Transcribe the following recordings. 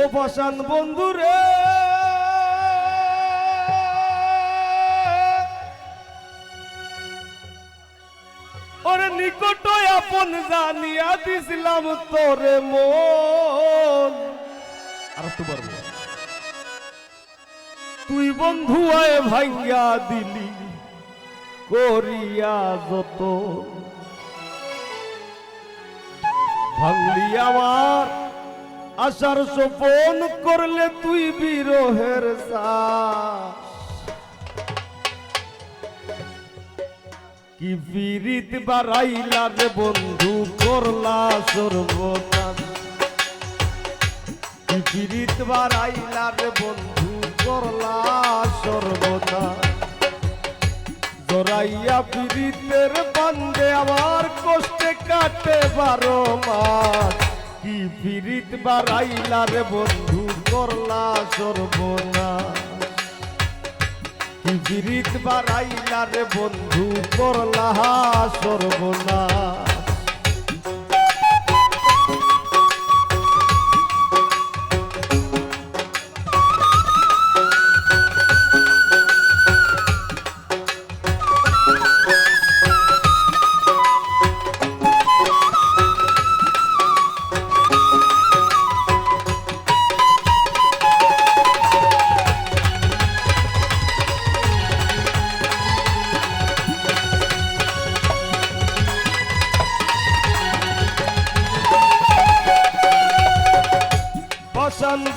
ও পাশান বন্ধুরে ওরে নিকট আপন জানিয়া দিছিলাম তোরে মন। আর তো পারব তুই বন্ধু আয় ভাঙ্গা দিলি, করিয়া যত। ভাঙলি আমার আশার সোপন করলে তুই বিরোহের কি বিরিত বাড়াইলা রে বন্ধু, করলা সর্বনাশ। কি বিরিত বাড়াইলা রে বন্ধু, করলা সর্বনাশ। জরাইয়া পীড়িতের বান্দে আমার কষ্টে কাটে বারো মাস। কি ফিরিত বাড়াইলা রে বন্ধু করলা সর্বনা। কি ফিরিত বাড়াইলা রে বন্ধু করলা সর্বনাশ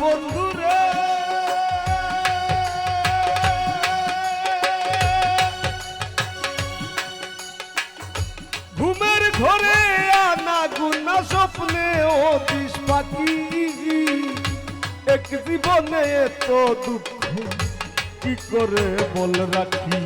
বন্ধুরে। ঘুমের ঘরে আনা গুনা স্বপ্নে দিস পাখি। এক জীবনে এত দুঃখ, কি করে বল রাখি?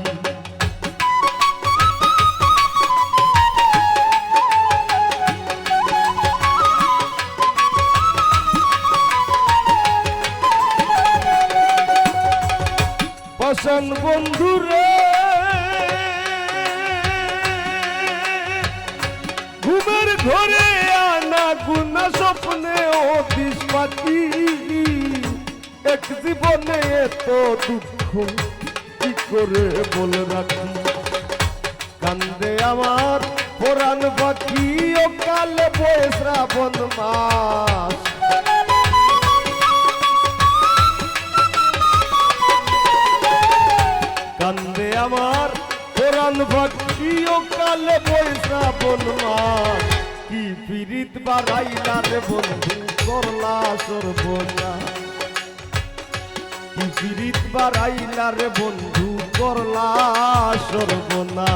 পাশান বন্ধুরে ঘুমের ঘরে আনা গুনা স্বপ্নে দিস পাখি এক জীবনে এত দুঃখ, কি করে বল রাখি? কান্দে আমার পুরাণ পাখি ও কালে বয়ে শ্রাবণ মাস। কোরআন ভক্তি ও কালে পয়সা বলমা। কি পিরিত বাড়াইলা রে বন্ধু, করলা সর্বনা কি পিরিত বাড়াইলা রে বন্ধু, করলা সর্বনা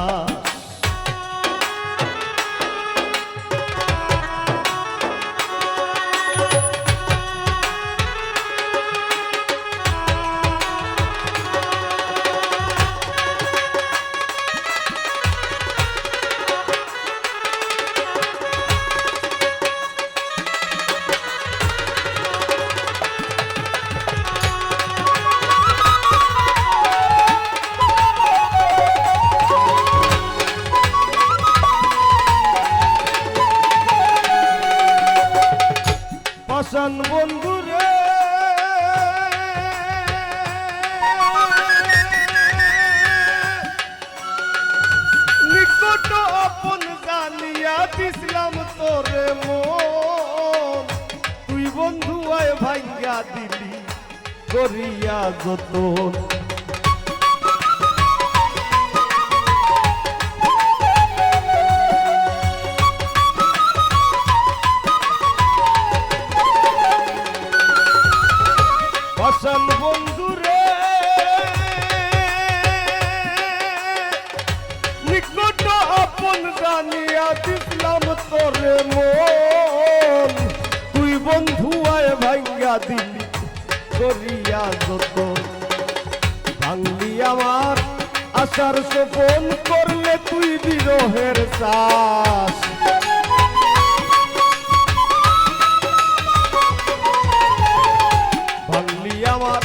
ভাইয়া দিলি করিয়া যতন। পাশান বন্ধুরে নিকট আপন জানিয়া দিলাম তোরে মন। বন্ধু আয় ভাঙ্গা দিলি করিয়া যত। ভাঙলি আমার আশার সোপন করলে তুই বিরহের শ্বাস ভাঙলি আমার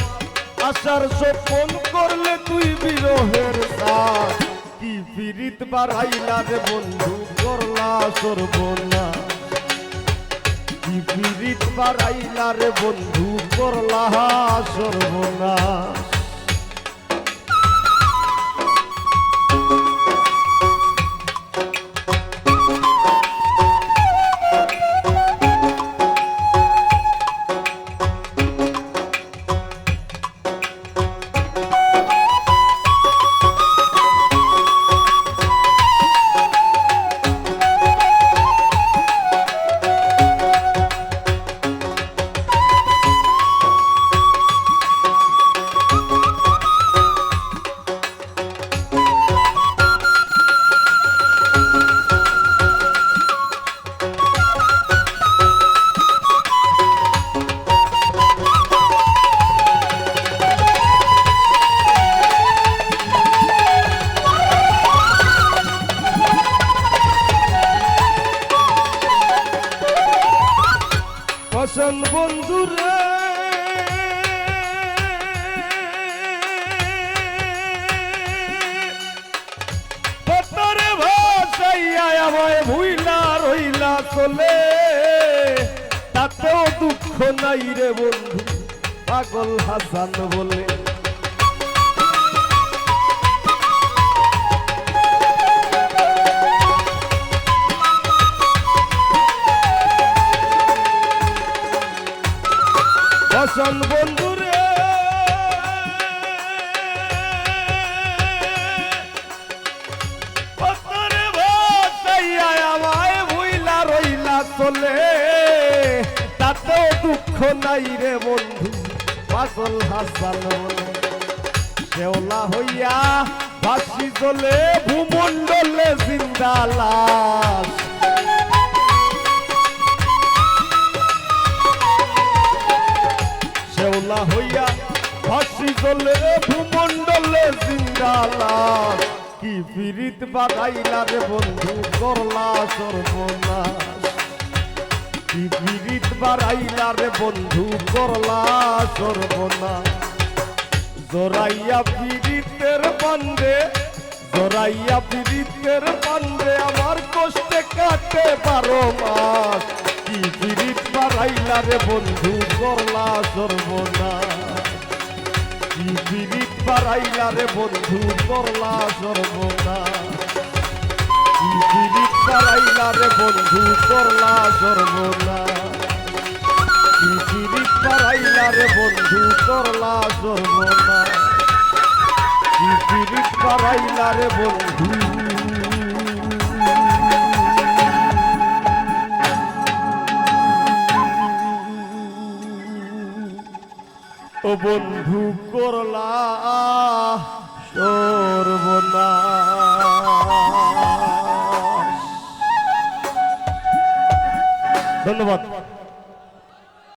আশার সোপন করলে তুই বিরহের সাথ কি পীড়িত বাড়াইলা রে বন্ধু, করলা সর্বনা কি পীড়িত পিরিত বাড়াইলা রে বন্ধু করলা সর্বনাশ। ফসল বন্ধুরে। চলে। তাতেও দুঃখ নাই রে বন্ধু পাগল হাসান বলে। ফসল বন্ধুরে চলে। তাতেও দুঃখ নাই রে বন্ধু, পাগল হাসান শেওলা হইয়া ভাসি চলে ভূমণ্ডলে চলে ভূমণ্ডলে জিন্দালাস কি পীড়িত বাগাইলা রে বন্ধু, করলা সর্বনাশ। কি পীড়িত বাড়াইলা রে বন্ধু, করলা সর্বনাশ। জোরাইয়া পীড়িতের বান্ধে জোরাইয়া পীড়িতের বান্ধে আমার কষ্টে কাটে বারো মাস। কি পীড়িত বাড়াইলা রে বন্ধু, করলা সর্বনাশ। কি পীড়িত বাড়াইলা রে বন্ধু, করলা সর্বনাশ কি পীড়িত বাড়াইলা রে বন্ধু, করলা সর্বনাশ কি পীড়িত বাড়াইলা রে বন্ধু, করলা সর্বনাশ কি বাড়াইলা রে বন্ধু। ও বন্ধু করলা সর্বনা ধন্যবাদ।